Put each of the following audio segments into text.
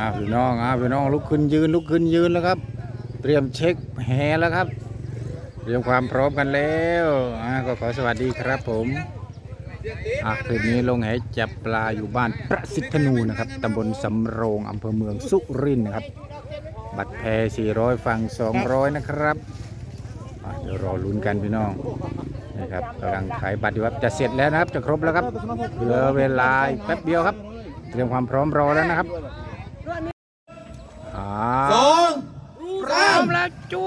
อ่าพี่น้องอ่าพี่น้องลุกขึ้นยืนลุกขึ้นยืนแล้วครับ เตรียมเช็คแหแล้วครับ เตรียมความพร้อมกันแล้วอ่าก็ขอสวัสดีครับผมอะคืนนี้ลงแหจับปลาอยู่บ้านประสิทธนูนะครับตำบลสำโรงอำเภอเมืองสุรินทร์นะครับ บัตรแพ400ฝั่ง200 นะครับเดี๋ยวรอลุ้นกันพี่น้องนะครับกำลังขายบัตรอยู่ครับจะเสร็จแล้วนะครับจะครบแล้วครับเหลือเวลาแป๊บเดียวครับ เตรียมความพร้อมรอแล้วนะครับ สองพร้อมแล้วจู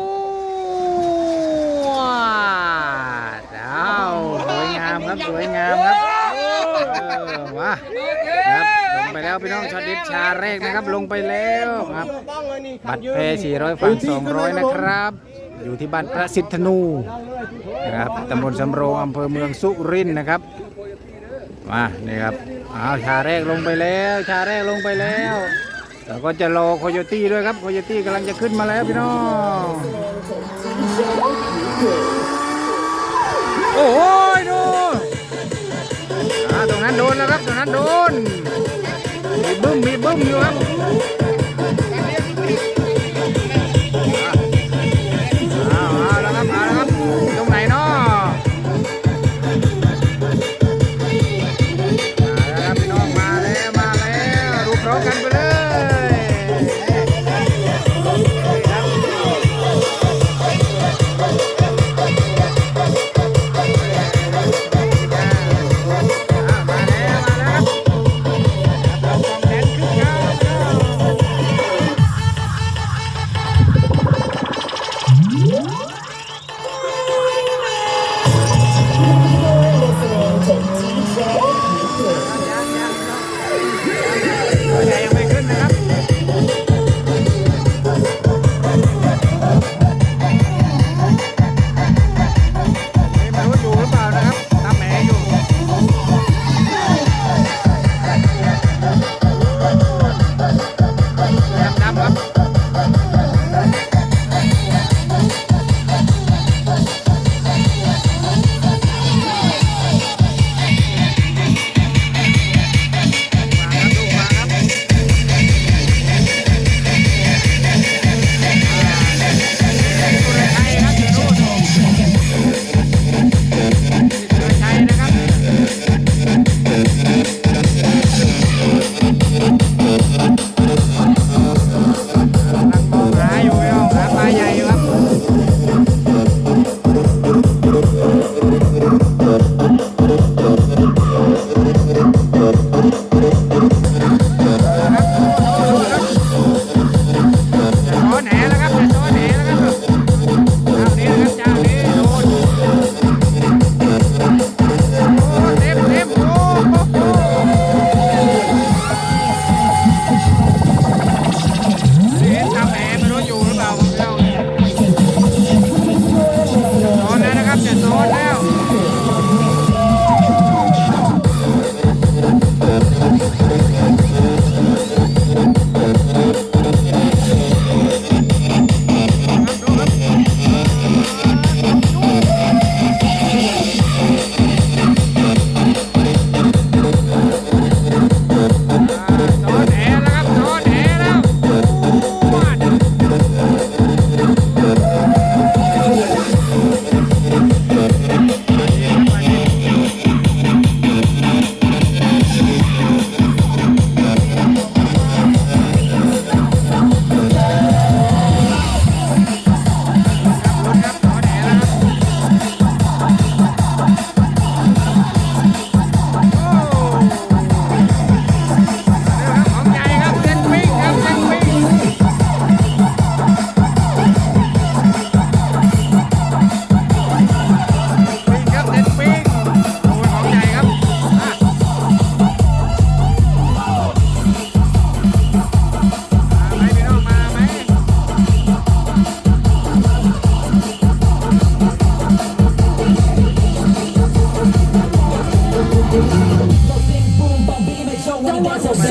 ดอ้าวสวยงามครับสวยงามครับเออมาครับลงไปแล้วพี่น้องช็อตดิฟชาแรกนะครับลงไปแล้วครับ บัตรเพ400ฝั่ง200 นะครับ อยู่ที่บ้านพระสิทธนูนะครับตำบลสำโรงอำเภอเมืองสุรินทร์นะครับมานี่ครับอ้าวชาแรกลงไปแล้ว ชาแรกลงไปแล้ว แล้วก็จะรอโคโยตี้ด้วยครับโคโยตี้กำลังจะขึ้นมาแล้วพี่น้องโอ้โหดูตรงนั้นโดนแล้วครับตรงนั้นโดนมีบึ้มมีบึ้มอยู่ครับ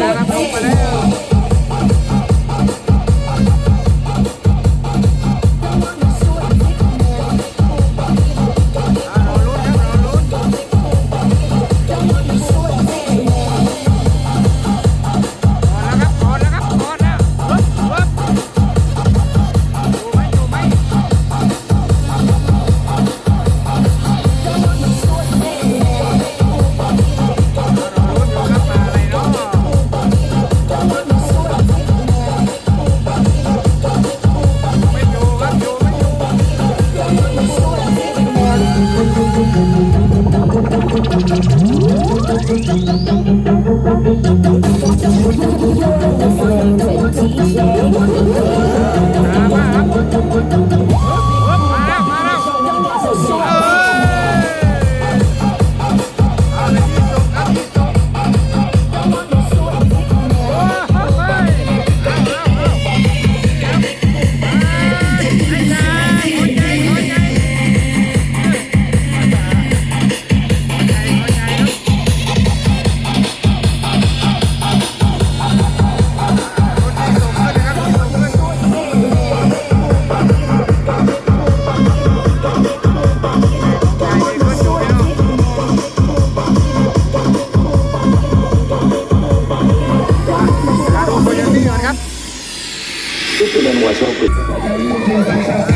นะครับ Thank you. มัว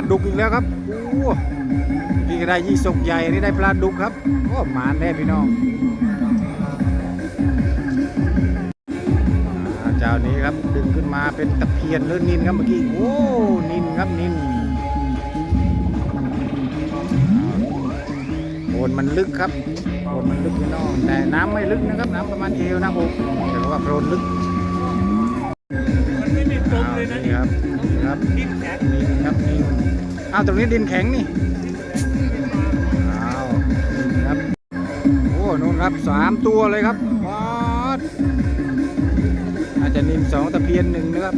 ด้ปลาดุกอีกแล้วครับโอ้นี่ก็ได้ยี่สกใหญ่นี่ได้ปลาดุกครับโอ้หมานแน่พี่น้องอ่าเจ้านี้ครับดึงขึ้นมาเป็นตะเพียนหรือนินครับเมื่อกี้โอ้นินครับนินโอนมันลึกครับโอนมันลึกพี่น้องแต่น้ำไม่ลึกนะครับน้ำประมาณเอวนะผมแต่ว่าโคลนลึกมันไม่มีจมเลยนะอ้าวนี่ครับนี่ครับดินแข็งนินครับนิน อ้าวตรงนี้ดินแข็งนี่อ้าวครับโอ้นู่นครับสามตัวเลยครับวอดอาจจะนินสองตะเพียนหนึ่งนะครับ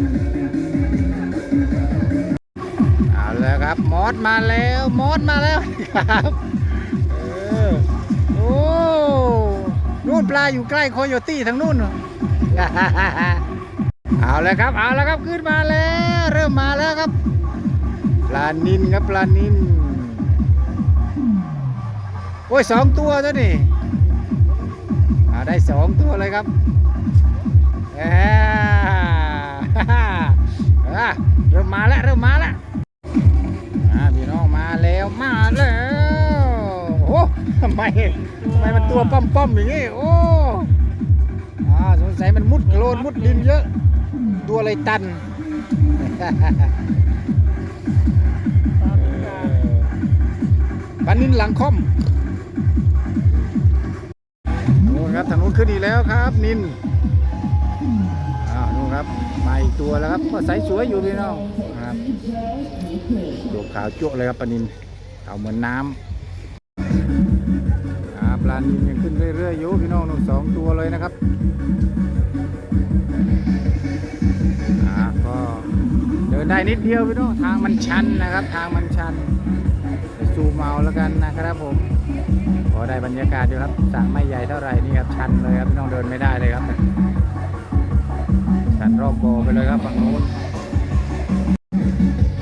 เอาแล้วครับมอสมาแล้วมอสมาแล้วครับเออโอ้นู่นปลาอยู่ใกล้โคโยตี้ทางนู่นเอาแล้วครับเอาแล้วครับขึ้นมาแล้ว เริ่มมาแล้วครับ ปลานินครับปลานินโอ้ยสองตัวตัวนี่ได้สองตัวเลยครับแหมอ่าเริ่มมาแล้วเริ่มมาแล้วพี่น้องมาแล้วมาแล้วโอ้ทำไมทำไมมันตัวป้อมป้อมๆอย่างงี้โอ้อาสงสัยมันมุดโคลนมุดดินเยอะ ตัวเลยตัน ปลานินหลังค่อมนู่นครับทางนู้นขึ้นอีกแล้วครับนินอ้าวนู่นครับมาอีกตัวแล้วครับก็ใสสวยอยู่พี่น้องครับโยกขาวจั่วเลยครับปลานินเอาเหมือนน้ำปลานินยังขึ้นเรื่อยๆอยู่พี่น้องนู่นสองตัวเลยนะครับก็เดินได้นิดเดียวพี่น้องทางมันชันนะครับ ทางมันชัน ซูมเอาแล้วกันนะครับผมพอได้บรรยากาศอยู่ครับสระไม่ใหญ่เท่าไหร่นี่ครับชันเลยครับพี่น้องเดินไม่ได้เลยครับ ชันรอบโบไปเลยครับฝั่งนู้น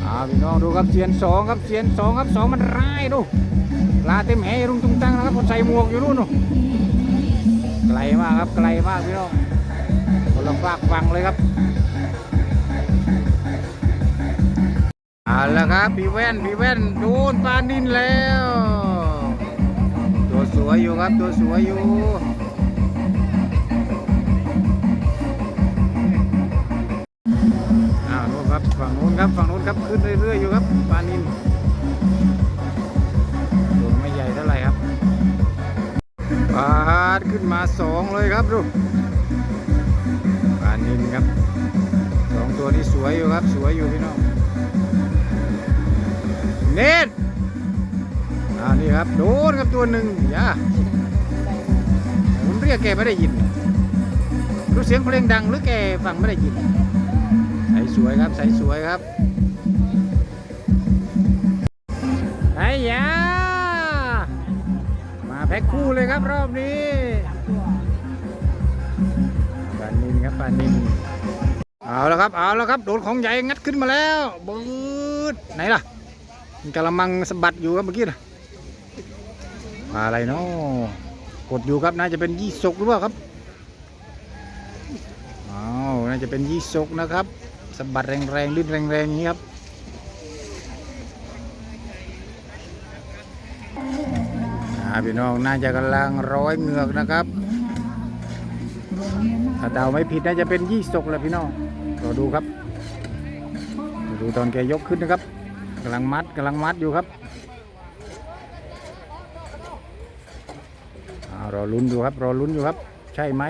อ่าพี่น้องดูครับเสียนสองครับเสียนสองครับสองมันร้ายดูลาเต็มแหรุงตุงตังนะครับคนใส่หมวกอยู่นู่นนูนไกลมากครับไกลมากพี่น้องคนละฝากฟังเลยครับ เอาละครับพี่แว่นพี่แว่นโดนปลานินแล้ว ตัวสวยอยู่ครับตัวสวยอยู่อ้าวนู้นครับฝั่งนู้นครับฝั่งนู้นครับขึ้นเรื่อยๆอยู่ครับปลานินตัวไม่ใหญ่เท่าไหร่ครับปลาดขึ้นมาสองเลยครับดูปลานินครับสองตัวนี้สวยอยู่ครับสวยอยู่พี่น้อง เน็ตอ่านี่ครับโดนครับตัวหนึ่งอย่าผมเรียกแกไม่ได้ยิน รู้เสียงเพลงดังหรือแกฟังไม่ได้ยิน ใส่สวยครับใส่สวยครับไอ้ยามาแพ็คคู่เลยครับรอบนี้ปานินครับปานินเอาแล้วครับเอาแล้วครับโดนของใหญ่งัดขึ้นมาแล้วบืดไหนล่ะ กำลังมังสะบัดอยู่ครับเมื่อกี้นะปลาอะไรเนาะกดอยู่ครับน่าจะเป็นยี่สกหรือเปล่าครับอ้าวน่าจะเป็นยี่สกนะครับสะบัดแรงๆดิ้นแรงๆอย่างนี้ครับพี่น้องน่าจะกำลังร้อยเงือกนะครับถ้าเดาไม่ผิดน่าจะเป็นยี่สกแหละพี่น้องรอดูครับ ดูตอนแกยกขึ้นนะครับ กำลังมัดกำลังมัดอยู่ครับรอลุ้นอยู่ครับรอลุ้นอยู่ครับ ใช่ไหม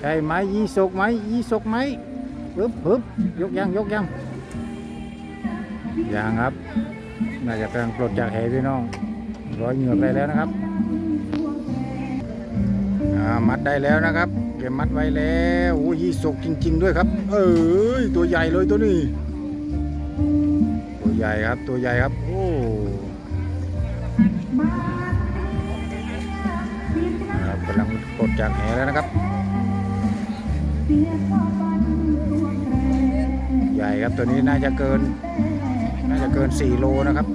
ใช่ไหมยี่สกไหมยี่สกไหมปึ๊บปึ๊บยกยังยกยังยังครับน่าจะกำลังปลดจากแหพี่น้องร้อยเหงือกได้แล้วนะครับมัดได้แล้วนะครับเก็บมัดไว้แล้วโอ้ยยี่สกจริง ๆ ด้วยครับ เอ้ยตัวใหญ่เลยตัวนี้ ใหญ่ครับตัวใหญ่ครับ โอ้ครับกำลังกดจากแหแล้วนะครับ ใหญ่ครับตัวนี้น่าจะเกิน น่าจะเกิน 4 โลนะครับ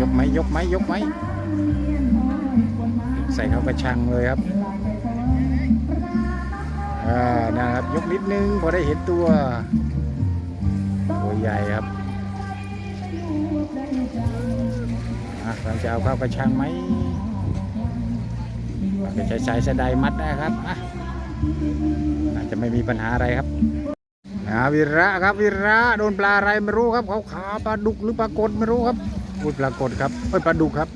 ยกไหมยกไหมยกไหมใส่เข้ากระชังเลยครับ อ่านะครับ ยกนิดนึงพอได้เห็นตัวตัวใหญ่ครับเราจะเอาเข้ากระชังไหมเราจะใช้สายสะไดมัดนะครับอาจจะไม่มีปัญหาอะไรครับอ่าวิระครับวิระโดนปลาอะไรไม่รู้ครับเขาขาปลาดุกหรือปลากดไม่รู้ครับพูดปลากดครับเอ้ยปลาดุกครับ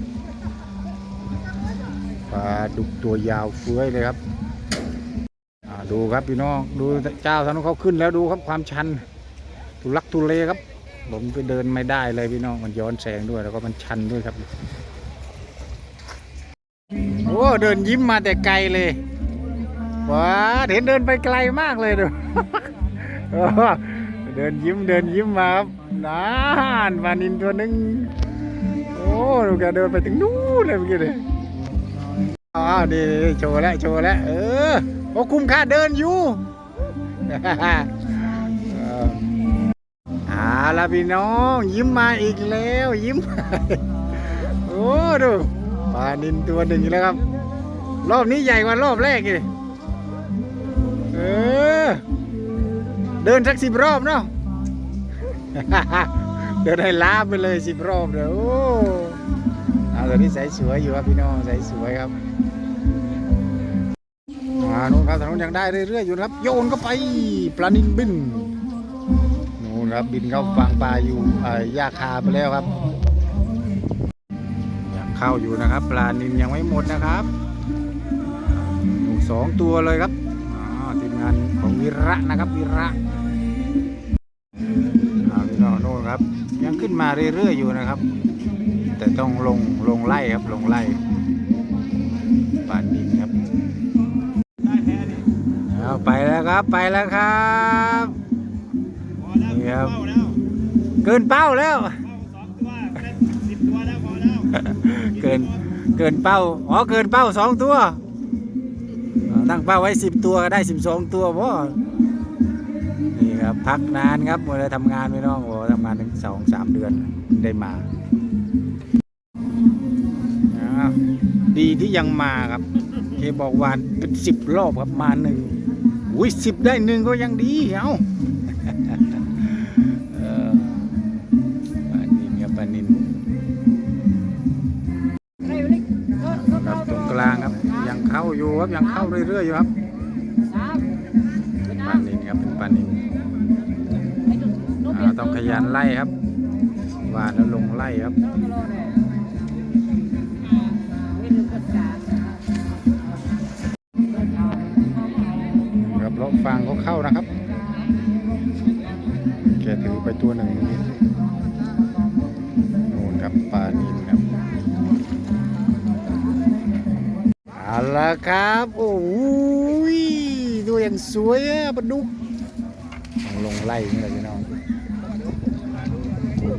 ปลาดุกตัวยาวเฟื้อยเลยครับ ดูครับพี่น้องดูเจ้าท่านนเขาขึ้นแล้วดูครับความชันทุลักทุเลครับ ผมไปเดินไม่ได้เลยพี่น้องมันย้อนแสงด้วยแล้วก็มันชันด้วยครับโอ้เดินยิ้มมาแต่ไกลเลยว้าเห็นเดินไปไกลมากเลยดูโอ้เดินยิ้มเดินยิ้มมาครับนานวานินตัวหนึงโอ้ดูแกเดินไปถึงนู้นเลยเมื่อกี้เลย อ้าวดีโชว์แล้วโชว์แล้วเออโอ้คุ้มค่าเดินอยู่อาละพี่น้อง ยิ้มมาอีกแล้ว ยิ้ม โอ้ดูปลานินตัวหนึ่งแล้วครับ รอบนี้ใหญ่กว่ารอบแรกเลยเออ เดินสักสิบรอบเนาะเดินให้ล้าไปเลยสิบรอบเลยโอ้ เอาตัวนี้ใสสวยอยู่ครับพี่น้องใสสวยครับอ่านู่นครับถนนยังได้เรื่อยๆอยู่นะครับ โยนก็ไปปลานินบินนู่นครับบินเข้าฝั่งปลาอยู่อ่าหญ้าคาไปแล้วครับยังเข้าอยู่นะครับ ปลานินยังไม่หมดนะครับอยู่สองตัวเลยครับอ่าทีมงานของวิระนะครับวิระพี่น้องโน่นครับ ยังขึ้นมาเรื่อยๆอยู่นะครับ แต่ต้องลงลงไล่ครับลงไล่ปลานินครับเอาไปแล้วครับไปแล้วครับนี่ครับเกินเป้าแล้วเกินเกินเป้าอ๋อเกินเป้าสองตัวอ๋อตั้งเป้าไว้สิบตัวก็ได้สิบสองตัวบ่นี่ครับพักนานครับเมื่อทำงานไม่น้องโอ้ทำงานถึงสองสามเดือนได้มาอ้าว ดีที่ยังมาครับ เคบอกวานเป็นสิบรอบครับมาหนึ่งโอ้อุ้ยสิบได้หนึ่งก็ยังดีเอ้าเออปลานินครับปลานินครับตรงกลางครับ ยังเข้าอยู่ครับยังเข้าเรื่อยๆอยู่ครับปลานินครับเป็นปลานินอ่าต้องขยันไล่ครับหวานแล้วลงไล่ครับครับ เข้านะครับ แกถือไปตัวหนึ่งนี่นู่นครับปลานินครับเอาละครับ โอ้ยตัวอย่างสวยอะปลาดุกต้องลงไล่นี่เลยพี่น้อง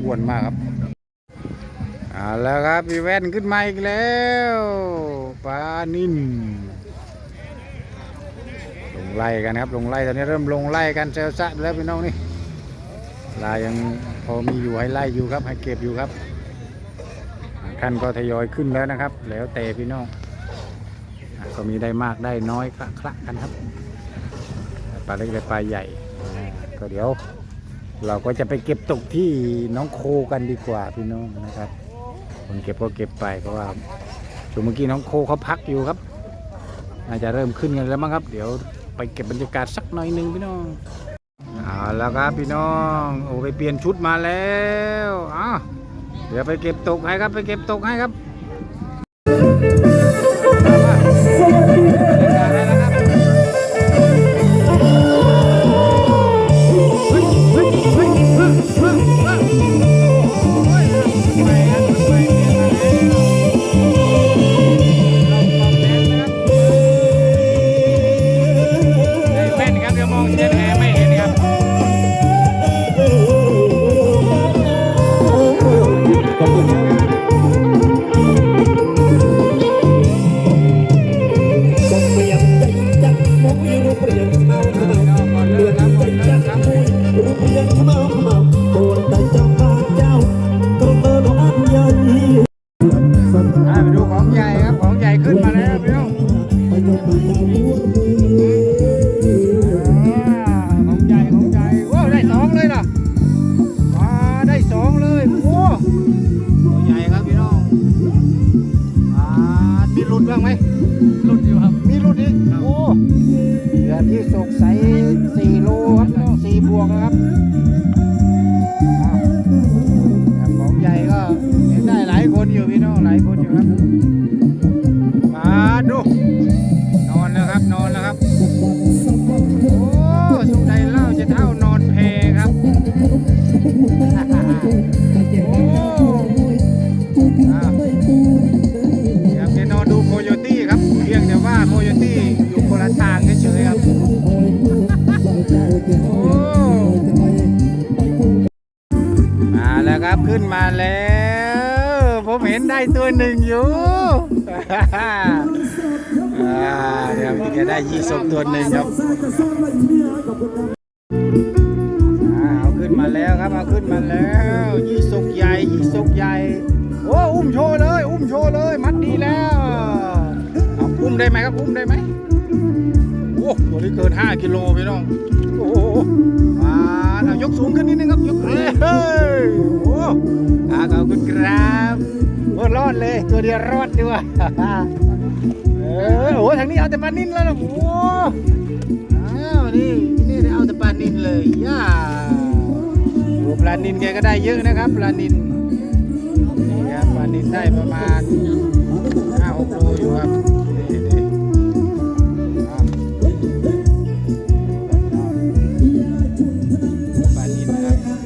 อ้วนมากครับเอาละครับพี่แว่นขึ้นมาอีกแล้วปลานิน งไล่กันครับ ลงไล่ตอนนี้เริ่มลงไล่กันเซลซะแล้วพี่น้องนี่ลายยังพอมีอยู่ให้ไล่อยู่ครับ ให้เก็บอยู่ครับท่านก็ทยอยขึ้นแล้วนะครับ แล้วแต่พี่น้องก็มีได้มากได้น้อยคละคละกันครับปลาเล็กและปลาใหญ่ก็เดี๋ยว เราก็จะไปเก็บตกที่น้องโคกันดีกว่าพี่น้องนะครับคนเก็บก็เก็บไปเพราะว่าช่วงเมื่อกี้น้องโคเขาพักอยู่ครับน่าจะเริ่มขึ้นกันแล้วมั้งครับ เดี๋ยว ไปเก็บบรรยากาศสักหน่อยหนึ่งพี่น้องเอาแล้วครับพี่น้องโอ้ไปเปลี่ยนชุดมาแล้วอ้าวเดี๋ยวไปเก็บตกให้ครับไปเก็บตกให้ครับ ตัวหนึ่งอยู่อ่าเดี๋ยวจะได้ยี่สกตัวหนึ่งครับเอาขึ้นมาแล้วครับเอาขึ้นมาแล้วยี่สกใหญ่ยี่สกใหญ่โอ้อุ้มโชว์เลย อุ้มโชว์เลย มัดดีแล้วเอาอุ้มได้ไหมครับอุ้มได้ไหมโอ้ตัวนี้เกิน 5 กิโลพี่น้องโอ้โหมาเอายกสูงขึ้นนิดนึงครับยกเอ้ยเฮ้ยโอ้อ่าขอบคุณครับ อ้รอดเลยตัวเดียวรอดดีว่ะเออโอ้ทางนี้เอาแต่ปลานิ่นแล้วนะโอ้อ้าวนี่นี่ได้เอาแต่ปลานิ่นเลยย่าโอ้ปลานิ่นแกก็ได้เยอะนะครับปลานิ่นนี่ครับปลานิ่นได้ประมาณห้าหกโลอยู่ครับนี่นี่ปลานินนะครับ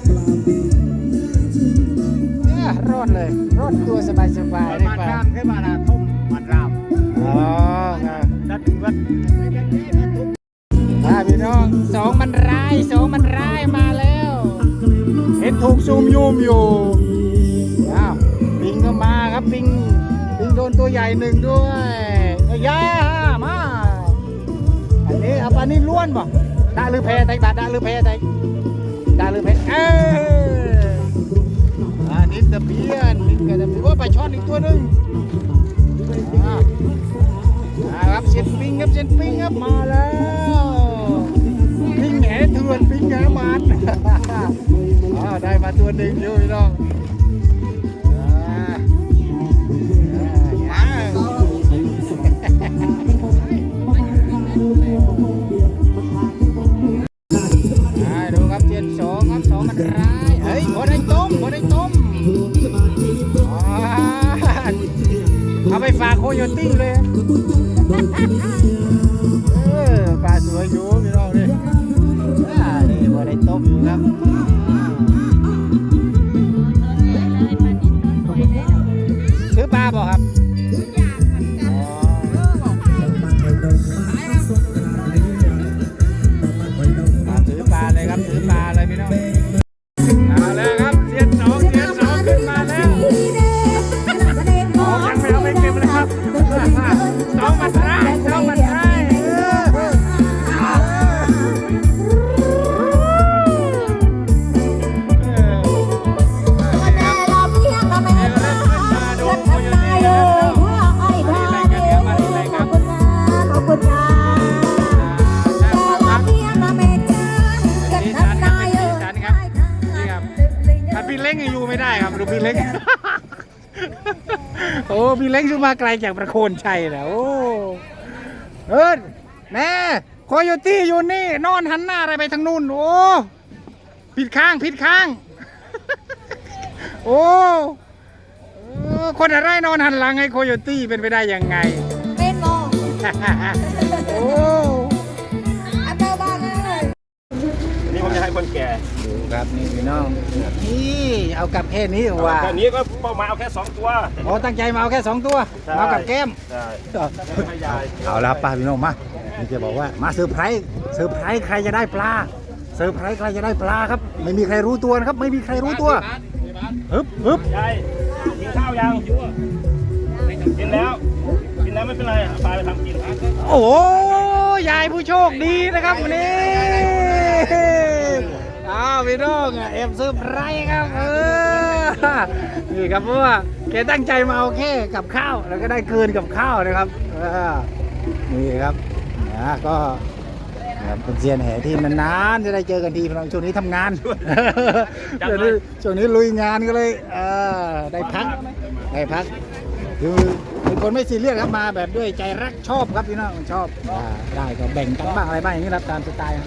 เนี่ยรอดเลย รอดตัวสบายสบายๆได้ปลาขึ้นมาละทุ่มมันรามอ๋อครับนัดถึงวัดอ่าพี่น้องสองมันร้ายสองมันร้ายมาแล้ว เห็นถูกซูมยูมอยู่อ้าวปิงก็มาครับปิงปิงโดนตัวใหญ่หนึ่งด้วยเอ้ยย่ามาอันนี้เอาปลานี่ล้วนบ่ดาหรือแพไตบาดาหรือแพไตดาหรือแพเออ อ่านิดตะเพียนนินกระตะเพียนโอ้ปลาช่อนอีกตัวหนึ่งครับเส้นปิ้งครับเส้นปิ้งครับมาแล้ววนปิ้งแกมันอ้าได้มาตัวหนึ่งอยู่พี่น้อง ปลาโคโยตี้เลย ไม่ได้ครับดูพี่เล้งโอ้พี่เล้งซื้อมาไกลจากประโคนชัยนะโอ้เอิ้นแน่โคโยตี้อยู่นี่นอนหันหน้าอะไรไปทางนู้นโอ้ผิดข้างผิดข้าง โอ้เออคนอะไรนอนหันหลังให้โคโยตี้เป็นไปได้ยังไงโอ้นี่ผมจะ คนแก่ดูครับนี่พี่น้องนี่เอากลับแค่นี้ว่าแค่นี้ก็เป้าหมายเอาแค่สองตัวอ๋อตั้งใจมาเอาแค่สองตัวใช่มากับแก้มใช่ให้ยายเอาละป้าพี่น้องมานี่จะบอกว่ามาเซอร์ไพรส์เซอร์ไพรส์ใครจะได้ปลาเซอร์ไพรส์ใครจะได้ปลาครับ ไม่มีใครรู้ตัวนะครับ ไม่มีใครรู้ตัวฮึบฮึบยายกินข้าวยังกินแล้วกินแล้วไม่เป็นไรเอาปลาไปทำกินโอ้ยายผู้โชคดีนะครับวันนี้ อ้าวพี่น้องอะเอ็มเซอไรครับเออนี่ครับเพราะว่าแกตั้งใจมาเอาแค่กับข้าวแล้วก็ได้เกินกับข้าวนะครับเออนี่ครับนะก็ครับเป็นเซียนแห่ที่นานๆจะได้เจอกันทีพี่น้องช่วงนี้ทำงานช่วงนี้ช่วงนี้ลุยงานก็เลยเอได้พักได้พักคือเป็นคนไม่ซีเรียสครับมาแบบด้วยใจรักชอบครับพี่น้องชอบอได้ก็แบ่งกันบ้างอะไรบ้างอย่างนี้รับตามสไตล์